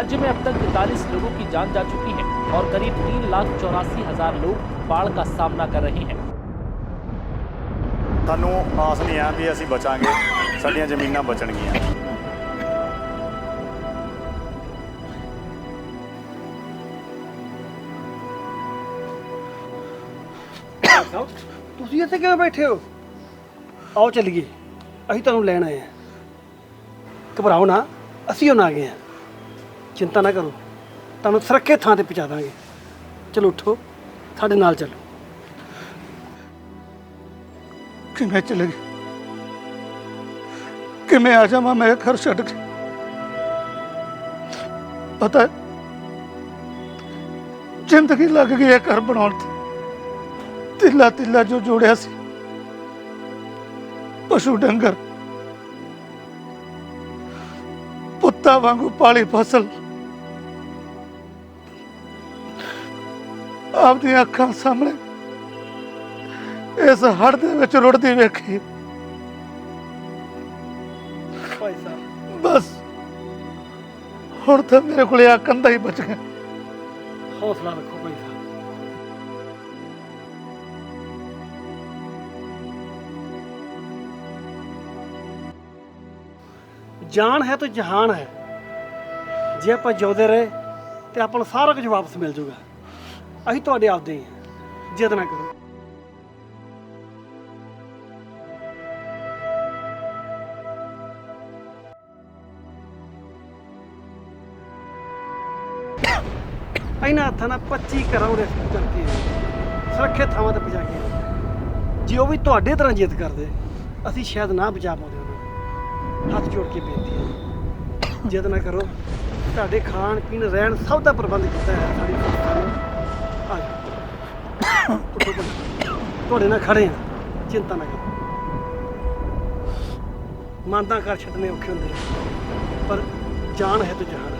राज्य में अब तक 43 लोगों की जान जा चुकी है और करीब तीन लाख चौरासी हजार लोग बाढ़ का सामना कर रहे हैं ਸਾਨੂੰ ਆਸ ਨਹੀਂ ਆ ਵੀ ਅਸੀਂ ਬਚਾਂਗੇ ਸਾਡੀਆਂ ਜ਼ਮੀਨਾਂ ਬਚਣਗੀਆਂ ਸਾਹਿਬ ਤੁਸੀਂ ਇੱਥੇ ਕਿਵੇਂ ਬੈਠੇ ਹੋ ਆਓ ਚੱਲੀਏ ਅਸੀਂ ਤੁਹਾਨੂੰ ਲੈਣ ਆਏ ਹਾਂ ਘਬਰਾਓ ਨਾ ਅਸੀਂ ਹੁਣ ਆ ਗਏ ਹਾਂ ਚਿੰਤਾ ਨਾ ਕਰੋ। ਤੁਹਾਨੂੰ ਸੁਰੱਖਿਅਤ ਥਾਂ ਤੇ ਪਹੁੰਚਾ ਦਾਂਗੇ। ਚਲੋ ਉੱਠੋ ਸਾਡੇ ਨਾਲ ਚੱਲੋ। ਕਿਵੇਂ ਚਲੇ ਗਏ? ਕਿਵੇਂ ਆ ਜਾਵਾਂ ਮੈਂ ਘਰ ਛੱਡ ਕੇ? ਪਤਾ ਹੈ, ਜ਼ਿੰਦਗੀ ਲੱਗ ਗਈ ਹੈ ਘਰ ਬਣਾਉਣ ਤੇ। ਤਿੱਲਾ ਤਿੱਲਾ ਜੋ ਜੋੜਿਆ ਸੀ। ਪਸ਼ੂ ਡੰਗਰ। ਪੁੱਤਾਂ ਵਾਂਗੂ ਪਾਲੀ ਫਸਲ। ਆਪਦੀਆਂ ਅੱਖਾਂ ਸਾਹਮਣੇ। ਇਸ ਹੜ ਦੇ ਵਿੱਚ ਰੁੜਦੀ ਵੇਖੀ। ਭਾਈ ਸਾਹਿਬ। ਬਸ। ਹੁਣ ਤਾਂ ਮੇਰੇ ਕੋਲੇ ਆ ਕੰਧਾ ਹੀ ਬਚ ਗਿਆ ਹੌਸਲਾ ਰੱਖੋ ਭਾਈ ਸਾਹਿਬ। ਜਾਨ ਹੈ ਤਾਂ ਜਹਾਨ ਹੈ। ਜੇ ਆਪਾਂ ਜਿਉਂਦੇ ਰਹੇ ਤੇ ਆਪਾਂ ਨੂੰ ਸਾਰਾ ਕੁਝ ਵਾਪਸ ਮਿਲ ਜਾਊਗਾ ਅਸੀਂ ਤੁਹਾਡੇ ਆਪਦੇ ਹਾਂ ਜਿੱਦ ਨਾ ਕਰੋ। ਇਹਨਾਂ ਹੱਥਾਂ ਨਾਲ 25 ਕਰੋੜ ਰੈਸਕਿਊ ਕਰਕੇ ਸੁਰੱਖਿਅਤ ਥਾਵਾਂ ਤੇ ਪਹੁੰਚਾ ਕੇ ਜੇ ਉਹ ਵੀ ਤੁਹਾਡੇ ਤਰ੍ਹਾਂ ਜਿੱਦ ਕਰਦੇ, ਅਸੀਂ ਸ਼ਾਇਦ ਨਾ ਬਚਾ ਪਾਉਂਦੇ ਉਹਨੂੰ ਹੱਥ ਜੋੜ ਕੇ ਬੇਨਤੀ ਹੈ। ਜਿੱਦ ਨਾ ਕਰੋ, ਤੁਹਾਡੇ ਖਾਣ ਪੀਣ ਰਹਿਣ ਸਭ ਦਾ ਪ੍ਰਬੰਧ ਕੀਤਾ ਹੈ ਸਾਡੀ ਸੰਸਥਾ ਉੱਠੋ। ਤੁਹਾਡੇ ਨਾਲ ਖੜੇ ਹਾਂ ਚਿੰਤਾ ਨਾ ਕਰੋ। ਮੰਨਦਾ ਕਰ ਛੱਡਣੇ ਔਖੇ ਹੁੰਦੇ ਆ, ਪਰ ਜਾਨ ਹੈ ਤਾਂ ਜਹਾਨ ਹੈ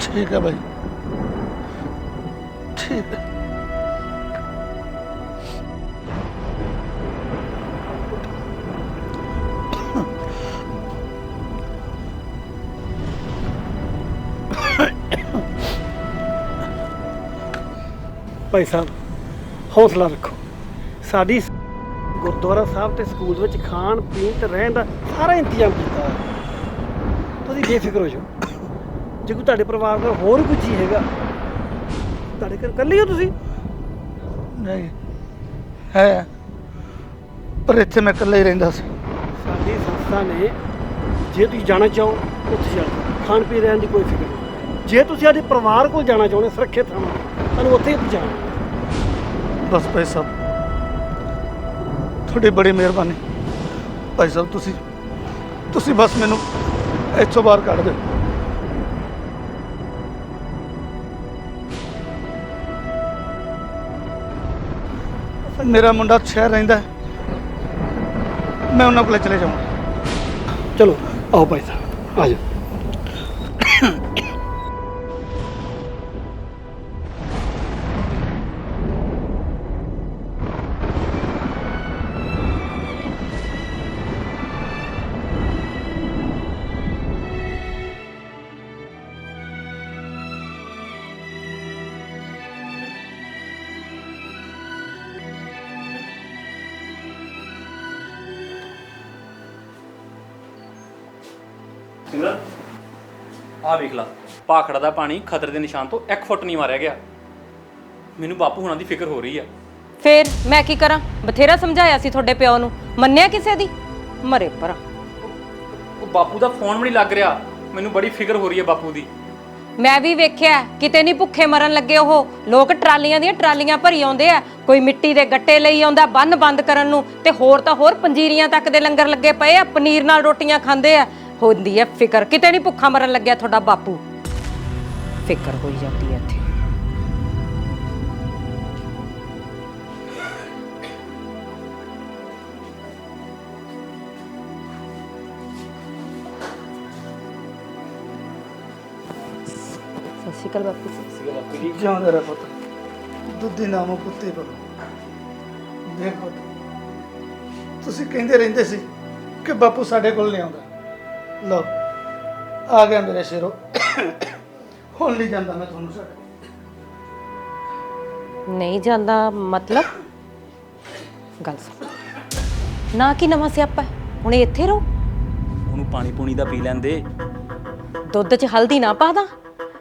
ਠੀਕ ਹੈ ਭਾਈ ਠੀਕ ਹੈ। ਭਾਈ ਸਾਹਿਬ ਹੌਸਲਾ ਰੱਖੋ। ਸਾਡੀ ਗੁਰਦੁਆਰਾ ਸਾਹਿਬ ਤੇ ਸਕੂਲ ਵਿੱਚ ਖਾਣ ਪੀਣ ਤੇ ਰਹਿਣ ਦਾ ਸਾਰਾ ਇੰਤਜ਼ਾਮ ਕੀਤਾ ਹੈ ਤੁਸੀਂ ਬੇਫਿਕਰ ਹੋ ਜਾਓ। ਜੇ ਕੋਈ ਤੁਹਾਡੇ ਪਰਿਵਾਰ ਦਾ ਹੋਰ ਕੋਈ ਜੀ ਹੈਗਾ ਤੁਹਾਡੇ ਘਰ ਇਕੱਲੇ ਹੋ ਤੁਸੀਂ? ਨਹੀਂ ਹੈ। ਪਰ ਇੱਥੇ ਮੈਂ ਇਕੱਲਾ ਹੀ ਰਹਿੰਦਾ ਸੀ। ਸਾਡੀ ਸੰਸਥਾ ਨੇ ਜੇ ਤੁਸੀਂ ਜਾਣਾ ਚਾਹੋ ਉੱਥੇ ਜਾਓ ਖਾਣ ਪੀਣ ਰਹਿਣ ਦੀ ਕੋਈ ਫਿਕਰ ਨਹੀਂ। ਜੇ ਤੁਸੀਂ ਸਾਡੇ ਪਰਿਵਾਰ ਕੋਲ ਜਾਣਾ ਚਾਹੁੰਦੇ ਸੁਰੱਖਿਅਤ ਥਾਵਾਂ ਤੁਹਾਨੂੰ ਉੱਥੇ ਹੀ ਪਹੁੰਚਾਉਣਾ ਬਸ ਭਾਈ ਸਾਹਿਬ। ਤੁਹਾਡੀ ਬੜੀ ਮਿਹਰਬਾਨੀ। ਭਾਈ ਸਾਹਿਬ, ਤੁਸੀਂ ਤੁਸੀਂ ਬਸ ਮੈਨੂੰ ਇੱਥੋਂ ਬਾਹਰ ਕੱਢ ਦਿਓ। ਮੇਰਾ ਮੁੰਡਾ ਸ਼ਹਿਰ ਰਹਿੰਦਾ ਹੈ। ਮੈਂ ਉਹਨਾਂ ਕੋਲੇ ਚਲੇ ਜਾਵਾਂ ਚਲੋ, ਆਓ ਭਾਈ ਸਾਹਿਬ, ਆ ਜਾਓ। ਸਿਮਰਨ ਆ ਵੇਖ ਲਾ ਪਾਖੜਾ ਦਾ ਪਾਣੀ ਖਤਰੇ ਦੇ ਨਿਸ਼ਾਨ ਤੋਂ 1 ਫੁੱਟ ਨਹੀਂ ਮਾਰਿਆ ਗਿਆ। ਮੈਨੂੰ ਬਾਪੂ ਹੁਣਾਂ ਦੀ ਫਿਕਰ ਹੋ ਰਹੀ ਆ। ਫੇਰ ਮੈਂ ਕੀ ਕਰਾਂ? ਬਥੇਰਾ ਸਮਝਾਇਆ ਸੀ ਤੁਹਾਡੇ ਪਿਓ ਨੂੰ। ਮੰਨਿਆ ਕਿਸੇ ਦੀ? ਮਰੇ ਪਰਾਂ। ਉਹ ਬਾਪੂ ਦਾ ਫੋਨ ਵੀ ਨਹੀਂ ਲੱਗ ਰਿਹਾ। ਮੈਨੂੰ ਬੜੀ ਫਿਕਰ ਹੋ ਰਹੀ ਹੈ ਬਾਪੂ ਦੀ। ਮੈਂ ਵੀ ਵੇਖਿਆ ਕਿਤੇ ਨਹੀਂ ਭੁੱਖੇ ਮਰਨ ਲੱਗੇ ਉਹ। ਲੋਕ ਟਰਾਲੀਆਂ ਦੀਆਂ ਟਰਾਲੀਆਂ ਭਰੀ ਆਉਂਦੇ ਆ। ਕੋਈ ਮਿੱਟੀ ਦੇ ਗੱਟੇ ਲਈ ਆਉਂਦਾ ਬੰਨ ਬੰਦ ਕਰਨ ਨੂੰ। ਤੇ ਹੋਰ ਤਾਂ ਹੋਰ ਪੰਜੀਰੀਆਂ ਤੱਕ ਦੇ ਲੰਗਰ ਲੱਗੇ ਪਏ ਆ ਪਨੀਰ ਨਾਲ ਰੋਟੀਆਂ ਖਾਂਦੇ ਆ। ਹੁੰਦੀ ਐ ਫਿਕਰ। ਕਿਤੇ ਨਹੀਂ ਭੁੱਖਾ ਮਰਨ ਲੱਗਿਆ ਤੁਹਾਡਾ ਬਾਪੂ। ਫਿਕਰ ਹੋਈ ਜਾਂਦੀ ਹੈ ਇੱਥੇ। ਸਤਿ ਸ਼੍ਰੀ ਅਕਾਲ ਬਾਪੂ ਜੀ। ਜਿਉਂਦਾ ਰਹਿ ਪੁੱਤ? ਦੁੱਧੀ ਨਾਮੋ ਪੁੱਤੇ ਪਰ। ਦੇਖ ਤੁਸੀਂ ਕਹਿੰਦੇ ਰਹਿੰਦੇ ਸੀ ਕਿ ਬਾਪੂ ਸਾਡੇ ਕੋਲ ਨਹੀਂ ਆਉਂਦਾ। ਲਓ ਆ ਗਿਆ ਮੇਰੇ ਸ਼ੇਰੋ। ਹੁਣ ਨਹੀਂ ਜਾਂਦਾ ਮੈਂ ਤੁਹਾਨੂੰ ਛੱਡ ਨਹੀਂ ਜਾਂਦਾ ਮਤਲਬ? ਗੱਲ ਸੁਣ। ਨਾ ਕੀ ਨਵਾਂ ਸਿਆਪਾ ਹੈ? ਹੁਣ ਇਹ ਇੱਥੇ ਰਹੋ। ਉਹਨੂੰ ਪਾਣੀ ਪੂਣੀ ਦਾ ਪੀ ਲੈਂਦੇ। ਦੁੱਧ 'ਚ ਹਲਦੀ ਨਾ ਪਾ ਦਾਂ।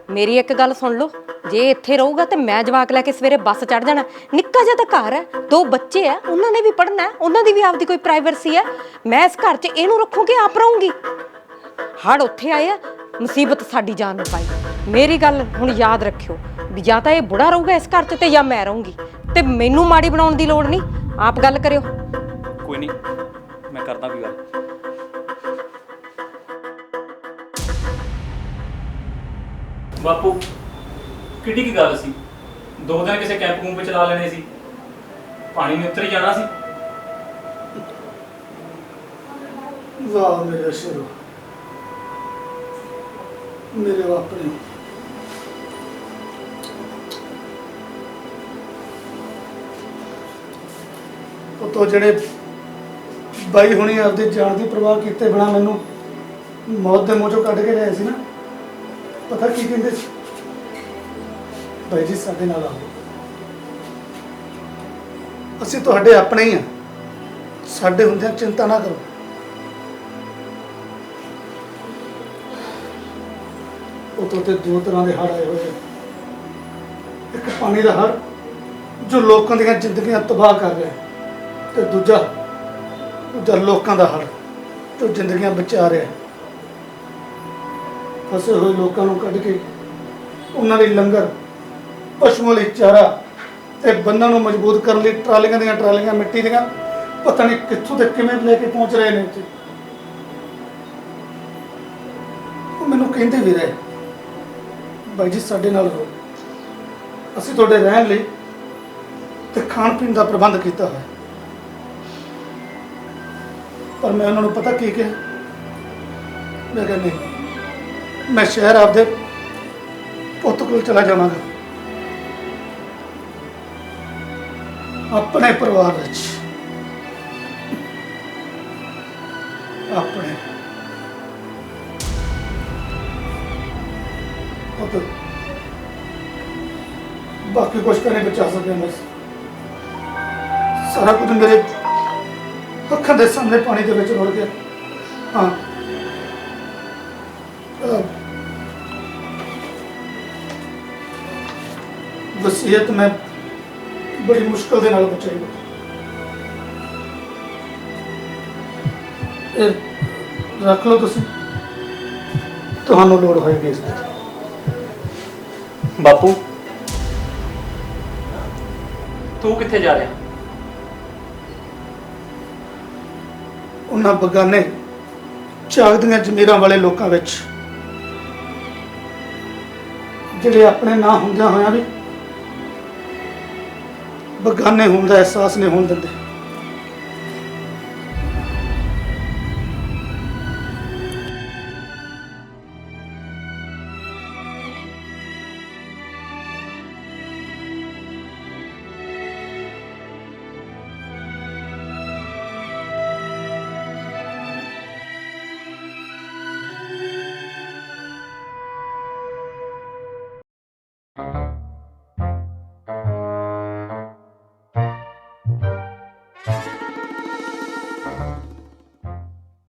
ਮੇਰੀ ਇੱਕ ਗੱਲ ਸੁਣ ਲਓ। ਜੇ ਇੱਥੇ ਰਹੂਗਾ ਤੇ ਮੈਂ ਜਵਾਕ ਲੈ ਕੇ ਸਵੇਰੇ ਬੱਸ ਚੜ ਜਾਣਾ। ਨਿੱਕਾ ਜਿਹਾ ਤਾਂ ਘਰ ਹੈ। ਦੋ ਬੱਚੇ ਆ ਉਹਨਾਂ ਨੇ ਵੀ ਪੜ੍ਹਨਾ ਹੈ। ਉਹਨਾਂ ਦੀ ਵੀ ਆਪਦੀ ਕੋਈ ਪ੍ਰਾਈਵੇਸੀ ਹੈ। ਮੈਂ ਇਸ ਘਰ 'ਚ ਇਹਨੂੰ ਰੱਖੂਗੀ ਆਪ ਰਹੂੰਗੀ? ਹੜ ਉੱਥੇ ਆਏ ਆ ਮੁਸੀਬਤ ਸਾਡੀ ਜਾਨ ਨੂੰ ਪਾਈ। ਮੇਰੀ ਗੱਲ ਹੁਣ ਯਾਦ ਰੱਖਿਓ ਵੀ ਜਾਂ ਤਾਂ ਇਹ ਬੁੜਾ ਰਹੂਗਾ ਇਸ ਘਰ 'ਚ ਤੇ ਜਾਂ ਮੈਂ ਰਹੂੰਗੀ। ਤੇ ਮੈਨੂੰ ਮਾੜੀ ਬਣਾਉਣ ਦੀ ਲੋੜ ਨਹੀਂ। ਆਪ ਗੱਲ ਕਰਿਓ। ਕੋਈ ਨਹੀਂ ਮੈਂ ਕਰਦਾ ਕੋਈ ਗੱਲ। ਬਾਪੂ ਕਿੱਡੀ ਕੀ ਗੱਲ ਸੀ? ਦੋ ਦਿਨ ਕਿਸੇ ਕੈਂਪ ਕੂੰਪ ਚਲਾ ਲੈਣੇ ਸੀ। ਪਾਣੀ ਨੇ ਉੱਤਰ ਹੀ ਜਾਣਾ ਸੀ। ਵਾਹ ਮੇਰੇ ਸ਼ੇਰੋ। ਮੇਰੇ ਆਪਣੇ ਉਹ ਤੋਂ ਜਿਹੜੇ ਬਾਈ ਹੁਣੀ ਆਪਦੀ ਜਾਨ ਦੀ ਪਰਵਾਹ ਕੀਤੇ ਬਿਨਾ ਮੈਨੂੰ ਮੌਤ ਦੇ ਮੂੰਹ ਚੋਂ ਕੱਢ ਕੇ ਲਿਆਏ ਸੀ ਨਾ, ਪਤਾ ਕੀ ਕਹਿੰਦੇ ਸੀ? ਬਾਈ ਜੀ, ਸਾਡੇ ਨਾਲ ਆਓ। ਅਸੀਂ ਤੁਹਾਡੇ ਆਪਣੇ ਹੀ ਆ ਸਾਡੇ ਹੁੰਦਿਆਂ ਚਿੰਤਾ ਨਾ ਕਰੋ। ਉਤੋਂ ਤੇ ਦੋ ਤਰ੍ਹਾਂ ਦੇ ਹੜ੍ਹ ਆਏ ਹੋਏ ਆ। ਇੱਕ ਪਾਣੀ ਦਾ ਹੜ੍ਹ, ਜੋ ਲੋਕਾਂ ਦੀਆਂ ਜ਼ਿੰਦਗੀਆਂ ਤਬਾਹ ਕਰ ਰਿਹਾ ਹੈ। ਤੇ ਦੂਜਾ ਦੂਜਾ ਲੋਕਾਂ ਦਾ ਹੜ੍ਹ, ਜੋ ਜ਼ਿੰਦਗੀਆਂ ਬਚਾ ਰਿਹਾ ਹੈ। ਫਸੇ ਹੋਏ ਲੋਕਾਂ ਨੂੰ ਕੱਢ ਕੇ ਉਹਨਾਂ ਲਈ ਲੰਗਰ, ਪਸ਼ੂਆਂ ਲਈ ਚਾਰਾ ਤੇ ਬੰਨਾਂ ਨੂੰ ਮਜ਼ਬੂਤ ਕਰਨ ਲਈ ਟਰਾਲੀਆਂ ਦੀਆਂ ਟਰਾਲੀਆਂ, ਮਿੱਟੀ ਦੀਆਂ, ਪਤਾ ਨਹੀਂ ਕਿੱਥੋਂ ਤੇ ਕਿਵੇਂ ਲੈ ਕੇ ਪਹੁੰਚ ਰਹੇ ਨੇ ਉੱਥੇ ਉਹ ਮੈਨੂੰ ਕਹਿੰਦੇ ਵੀ ਰਹੇ। ਬਾਈ ਜੀ, ਸਾਡੇ ਨਾਲ ਰਹੋ। ਅਸੀਂ ਤੁਹਾਡੇ ਰਹਿਣ ਲਈ ਤੇ ਖਾਣ ਪੀਣ ਦਾ ਪ੍ਰਬੰਧ ਕੀਤਾ ਹੋਇਆ। ਪਰ ਮੈਂ ਉਹਨਾਂ ਨੂੰ ਪਤਾ ਕੀ ਕਿਹਾ? ਮੈਂ ਕਿਹਾ, ਨਹੀਂ, ਮੈਂ ਸ਼ਹਿਰ ਆਪਦੇ ਪੁੱਤ ਕੋਲ ਚਲਾ ਜਾਵਾਂਗਾ। ਆਪਣੇ ਪਰਿਵਾਰ ਵਿੱਚ। ਆਪਣੇ ਉਹ ਬਾਕੀ ਕੁਝ ਤਾਂ ਬਚਾ ਸਕਦੇ ਮੈਂ ਸਾਰਾ ਕੁਝ ਮੇਰੇ ਅੱਖਾਂ ਦੇ ਸਾਹਮਣੇ ਪਾਣੀ ਦੇ ਵਿੱਚ ਰੁੜ ਗਿਆ। ਹਾਂ। ਵਸੀਅਤ ਮੈਂ ਬੜੀ ਮੁਸ਼ਕਲ ਦੇ ਨਾਲ ਬਚਾਈ। ਇਹ ਰੱਖ ਲਓ ਤੁਸੀਂ। ਤੁਹਾਨੂੰ ਲੋੜ ਹੋਏਗੀ ਇਸ ਦੀ ਬਾਪੂ। ਤੂੰ ਕਿੱਥੇ ਜਾ ਰਿਹਾ? ਉਹਨਾਂ ਬਗਾਨੇ ਝਾਕਦੀਆਂ ਜ਼ਮੀਰਾਂ ਵਾਲੇ ਲੋਕਾਂ ਵਿੱਚ। ਜਿਹੜੇ ਆਪਣੇ ਨਾਂ ਹੁੰਦਿਆਂ ਹੋਇਆਂ ਵੀ ਬਗਾਨੇ ਹੋਣ ਦਾ ਅਹਿਸਾਸ ਨਹੀਂ ਹੋਣ ਦਿੰਦੇ।